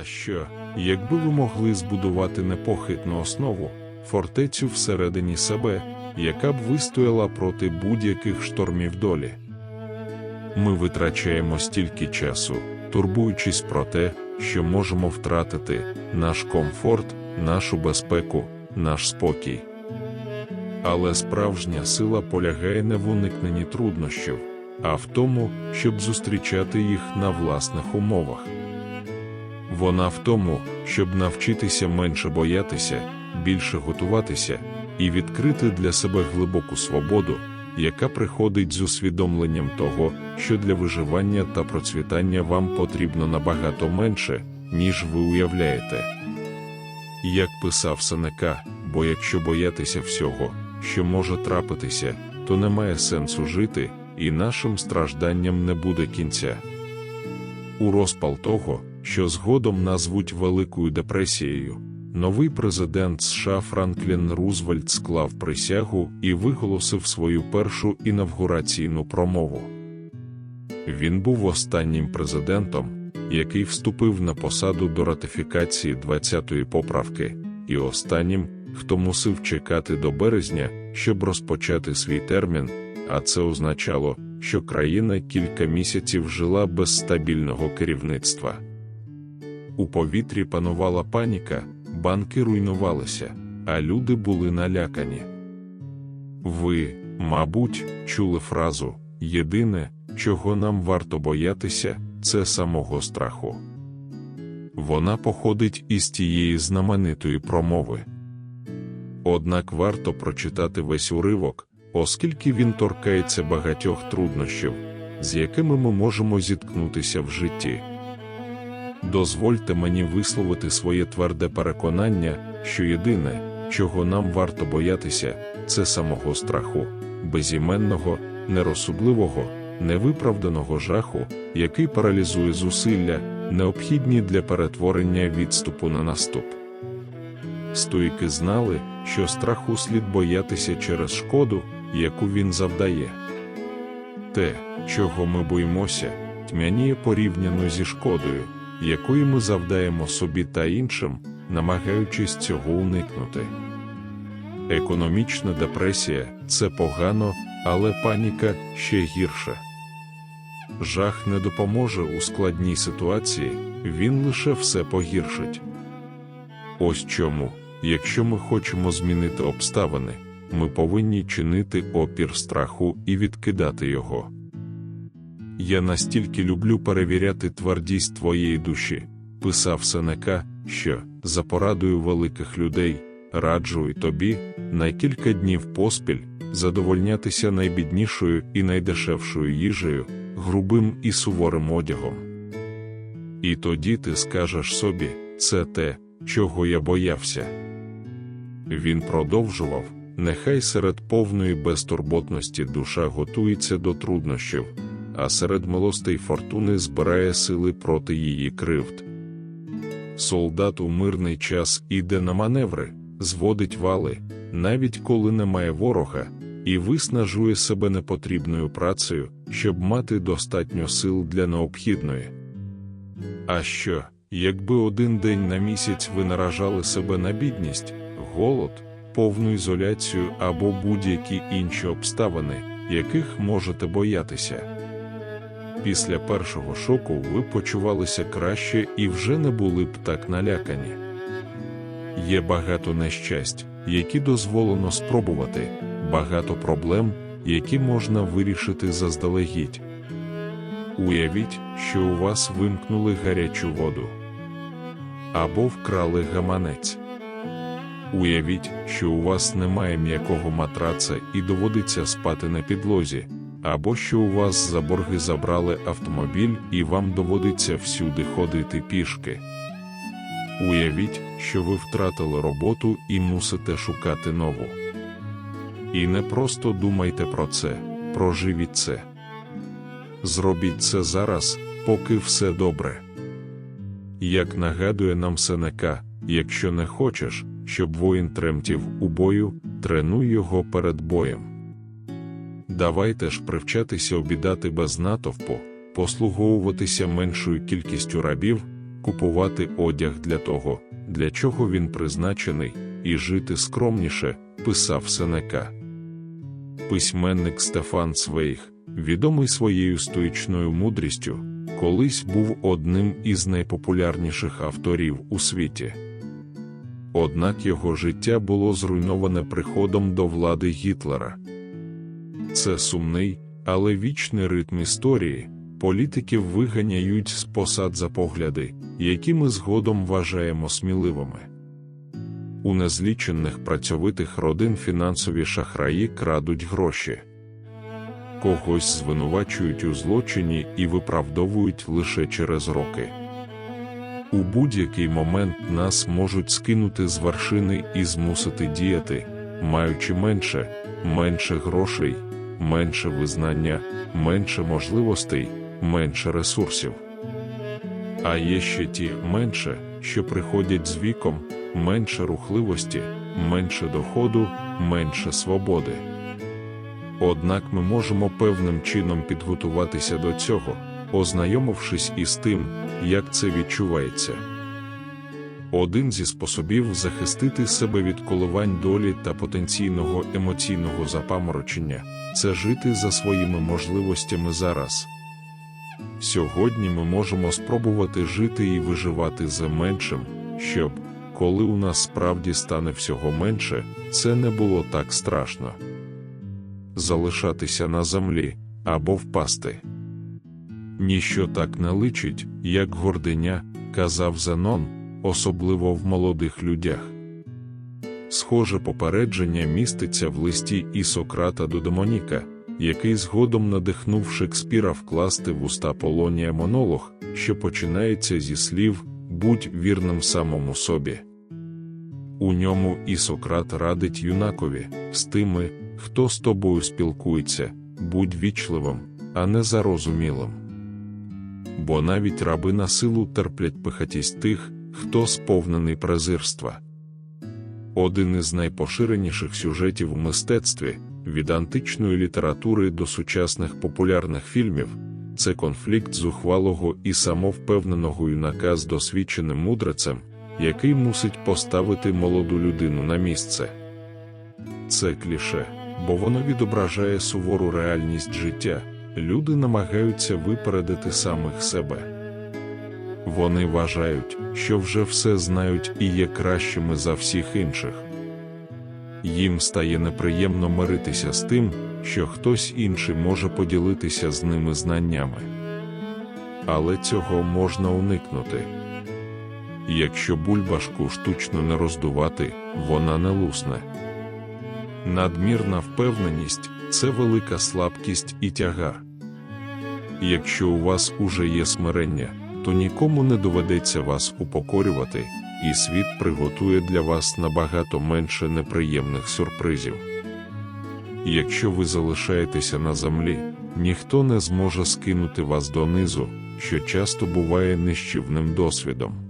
А що, якби ви могли збудувати непохитну основу, фортецю всередині себе, яка б вистояла проти будь-яких штормів долі? Ми витрачаємо стільки часу, турбуючись про те, що можемо втратити наш комфорт, нашу безпеку, наш спокій. Але справжня сила полягає не в уникненні труднощів, а в тому, щоб зустрічати їх на власних умовах. Вона в тому, щоб навчитися менше боятися, більше готуватися і відкрити для себе глибоку свободу, яка приходить з усвідомленням того, що для виживання та процвітання вам потрібно набагато менше, ніж ви уявляєте. Як писав Сенека, бо якщо боятися всього, що може трапитися, то немає сенсу жити, і нашим стражданням не буде кінця. У розпал того, що згодом назвуть Великою депресією, новий президент США Франклін Рузвельт склав присягу і виголосив свою першу інавгураційну промову. Він був останнім президентом, який вступив на посаду до ратифікації 20-ї поправки, і останнім, хто мусив чекати до березня, щоб розпочати свій термін, а це означало, що країна кілька місяців жила без стабільного керівництва. У повітрі панувала паніка, банки руйнувалися, а люди були налякані. Ви, мабуть, чули фразу єдине, чого нам варто боятися, це самого страху. Вона походить із тієї знаменитої промови. Однак варто прочитати весь уривок, оскільки він торкається багатьох труднощів, з якими ми можемо зіткнутися в житті. Дозвольте мені висловити своє тверде переконання, що єдине, чого нам варто боятися, це самого страху, безіменного, нерозсудливого, невиправданого жаху, який паралізує зусилля, необхідні для перетворення відступу на наступ. Стоїки знали, що страху слід боятися через шкоду, яку він завдає. Те, чого ми боїмося, тьмяніє порівняно зі шкодою, якої ми завдаємо собі та іншим, намагаючись цього уникнути. Економічна депресія це погано, але паніка ще гірше. Жах не допоможе у складній ситуації, він лише все погіршить. Ось чому, якщо ми хочемо змінити обставини, ми повинні чинити опір страху і відкидати його. Я настільки люблю перевіряти твердість твоєї душі, писав Сенека, що, за порадою великих людей, раджу і тобі на кілька днів поспіль задовольнятися найбіднішою і найдешевшою їжею, грубим і суворим одягом. І тоді ти скажеш собі, це те, чого я боявся. Він продовжував, нехай серед повної безтурботності душа готується до труднощів, а серед милостей фортуни збирає сили проти її кривд. Солдат у мирний час іде на маневри, зводить вали, навіть коли немає ворога, і виснажує себе непотрібною працею, щоб мати достатньо сил для необхідної. А що, якби один день на місяць ви наражали себе на бідність, голод, повну ізоляцію або будь-які інші обставини, яких можете боятися? Після першого шоку ви почувалися краще і вже не були б так налякані. Є багато нещасть, які дозволено спробувати, багато проблем, які можна вирішити заздалегідь. Уявіть, що у вас вимкнули гарячу воду або вкрали гаманець. Уявіть, що у вас немає м'якого матраца і доводиться спати на підлозі, або що у вас за борги забрали автомобіль і вам доводиться всюди ходити пішки. Уявіть, що ви втратили роботу і мусите шукати нову. І не просто думайте про це, проживіть це. Зробіть це зараз, поки все добре. Як нагадує нам Сенека, якщо не хочеш, щоб воїн тремтів у бою, тренуй його перед боєм. Давайте ж привчатися обідати без натовпу, послуговуватися меншою кількістю рабів, купувати одяг для того, для чого він призначений, і жити скромніше, писав Сенека. Письменник Стефан Цвейг, відомий своєю стоїчною мудрістю, колись був одним із найпопулярніших авторів у світі. Однак його життя було зруйноване приходом до влади Гітлера. Це сумний, але вічний ритм історії. Політиків виганяють з посад за погляди, які ми згодом вважаємо сміливими. У незлічених працьовитих родин фінансові шахраї крадуть гроші. Когось звинувачують у злочині і виправдовують лише через роки. У будь-який момент нас можуть скинути з вершини і змусити діяти, маючи менше, менше грошей, менше визнання, менше можливостей, менше ресурсів. А є ще ті менше, що приходять з віком, менше рухливості, менше доходу, менше свободи. Однак ми можемо певним чином підготуватися до цього, ознайомившись із тим, як це відчувається. Один зі способів захистити себе від коливань долі та потенційного емоційного запаморочення це жити за своїми можливостями зараз. Сьогодні ми можемо спробувати жити і виживати за меншим, щоб, коли у нас справді стане всього менше, це не було так страшно. Залишатися на землі або впасти. Ніщо так не личить, як гординя, казав Зенон, особливо в молодих людях. Схоже попередження міститься в листі і Сократа до Демоніка, який згодом надихнув Шекспіра вкласти в уста Полонія монолог, що починається зі слів Будь вірним самому собі. У ньому і Сократ радить юнакові з тими, хто з тобою спілкується, будь вічливим, а не зарозумілим. Бо навіть раби на силу терплять пихатість тих, хто сповнений презирства. Один із найпоширеніших сюжетів у мистецтві від античної літератури до сучасних популярних фільмів це конфлікт зухвалого і самовпевненого юнака з досвідченим мудрецем, який мусить поставити молоду людину на місце. Це кліше, бо воно відображає сувору реальність життя. Люди намагаються випередити самих себе. Вони вважають, що вже все знають і є кращими за всіх інших. Їм стає неприємно миритися з тим, що хтось інший може поділитися з ними знаннями. Але цього можна уникнути. Якщо бульбашку штучно не роздувати, вона не лусне. Надмірна впевненість це велика слабкість і тягар. Якщо у вас уже є смирення, то нікому не доведеться вас упокорювати, і світ приготує для вас набагато менше неприємних сюрпризів. Якщо ви залишаєтеся на землі, ніхто не зможе скинути вас донизу, що часто буває нищівним досвідом.